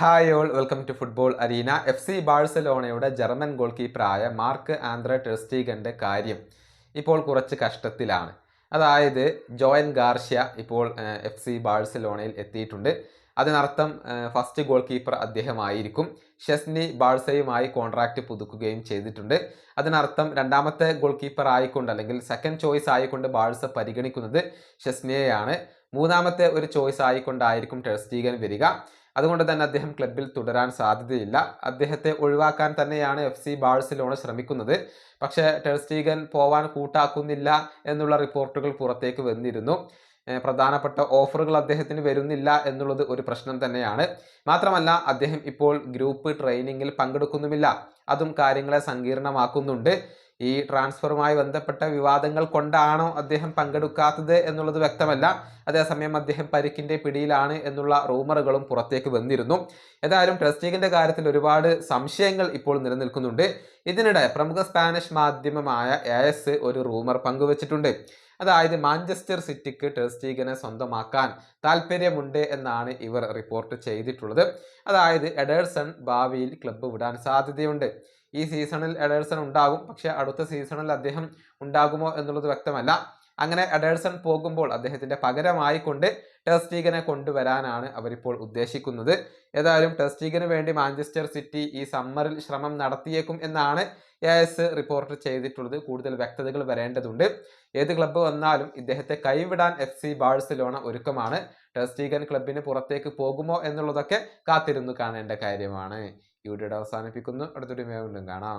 Hi all welcome to football arena F C ബാഴ്സലോണയുടെ German goal കീപ്പറായ mark Andre ടെസ്റ്റീഗന്റെ കാര്യം ഇപ്പോൾ കുറച്ച് കഷ്ടത്തിലാണ്. അതായത് ജോയൻ ഗാർഷ്യ ഇപ്പോൾ എഫ് സി ബാഴ്സലോണയിൽ എത്തിയിട്ടുണ്ട്. അതിനർത്ഥം ഫസ്റ്റ് ഗോൾ കീപ്പർ അദ്ദേഹമായിരിക്കും. ഷെസ്നി ബാഴ്സയുമായി കോൺട്രാക്റ്റ് പുതുക്കുകയും ചെയ്തിട്ടുണ്ട്. അതിനർത്ഥം രണ്ടാമത്തെ ഗോൾ കീപ്പർ ആയിക്കൊണ്ട് അല്ലെങ്കിൽ സെക്കൻഡ് ചോയ്സ് ആയിക്കൊണ്ട് ബാഴ്സ പരിഗണിക്കുന്നത് ഷെസ്നിയെയാണ് മൂന്നാമത്തെ ഒരു ചോയ്സ് ആയിക്കൊണ്ടായിരിക്കും ടെസ്റ്റീഗൻ വരിക. അതുകൊണ്ട് തന്നെ അദ്ദേഹം ക്ലബിൽ തുടരാൻ സാധ്യതയില്ല. അദ്ദേഹത്തെ ഒഴിവാക്കാൻ തന്നെയാണ് എഫ് സി ബാഴ്സലോണ ശ്രമിക്കുന്നത്. പക്ഷേ ടെർസ്റ്റീഗൻ പോവാൻ കൂട്ടാക്കുന്നില്ല എന്നുള്ള റിപ്പോർട്ടുകൾ പുറത്തേക്ക് വന്നിരുന്നു. പ്രധാനപ്പെട്ട ഓഫറുകൾ അദ്ദേഹത്തിന് വരുന്നില്ല എന്നുള്ളത് ഒരു പ്രശ്നം തന്നെയാണ്. മാത്രമല്ല അദ്ദേഹം ഇപ്പോൾ ഗ്രൂപ്പ് ട്രെയിനിങ്ങിൽ പങ്കെടുക്കുന്നുമില്ല. അതും കാര്യങ്ങളെ സങ്കീർണമാക്കുന്നുണ്ട്. ഈ ട്രാൻസ്ഫറുമായി ബന്ധപ്പെട്ട വിവാദങ്ങൾ കൊണ്ടാണോ അദ്ദേഹം പങ്കെടുക്കാത്തത് എന്നുള്ളത് വ്യക്തമല്ല. അതേസമയം അദ്ദേഹം പരിക്കിന്റെ പിടിയിലാണ് എന്നുള്ള റൂമറുകളും പുറത്തേക്ക് വന്നിരുന്നു. ഏതായാലും ടെസ്റ്റിങ്ങിന്റെ കാര്യത്തിൽ ഒരുപാട് സംശയങ്ങൾ ഇപ്പോൾ നിലനിൽക്കുന്നുണ്ട്. ഇതിനിടെ പ്രമുഖ സ്പാനിഷ് മാധ്യമമായ എസ് ഒരു റൂമർ പങ്കുവച്ചിട്ടുണ്ട്. അതായത് മാഞ്ചസ്റ്റർ സിറ്റിക്ക് ടെസ്റ്റീഗനെ സ്വന്തമാക്കാൻ താല്പര്യമുണ്ട് എന്നാണ് ഇവർ റിപ്പോർട്ട് ചെയ്തിട്ടുള്ളത്. അതായത് എഡേഴ്സൺ ഭാവിയിൽ ക്ലബ്ബ് വിടാൻ സാധ്യതയുണ്ട്. ഈ സീസണിൽ എഡേഴ്സൺ ഉണ്ടാകും. പക്ഷേ അടുത്ത സീസണിൽ അദ്ദേഹം ഉണ്ടാകുമോ എന്നുള്ളത് വ്യക്തമല്ല. അങ്ങനെ അഡേഴ്സൺ പോകുമ്പോൾ അദ്ദേഹത്തിന്റെ പകരമായിക്കൊണ്ട് ടെസ്റ്റീഗനെ കൊണ്ടുവരാനാണ് അവരിപ്പോൾ ഉദ്ദേശിക്കുന്നത്. ഏതായാലും ടെസ്റ്റീഗന് വേണ്ടി മാഞ്ചസ്റ്റർ സിറ്റി ഈ സമ്മറിൽ ശ്രമം നടത്തിയേക്കും എന്നാണ് എ എസ് റിപ്പോർട്ട് ചെയ്തിട്ടുള്ളത്. കൂടുതൽ വ്യക്തതകൾ വരേണ്ടതുണ്ട്. ഏത് ക്ലബ്ബ് വന്നാലും ഇദ്ദേഹത്തെ കൈവിടാൻ എഫ് സി ബാഴ്സലോണ ഒരുക്കമാണ്. ടെസ്റ്റീഗൻ ക്ലബിന് പുറത്തേക്ക് പോകുമോ എന്നുള്ളതൊക്കെ കാത്തിരുന്നു കാണേണ്ട കാര്യമാണ്. ഈ വീഡിയോ അവസാനിപ്പിക്കുന്നു. അടുത്തൊരു വീണ്ടും കാണാം.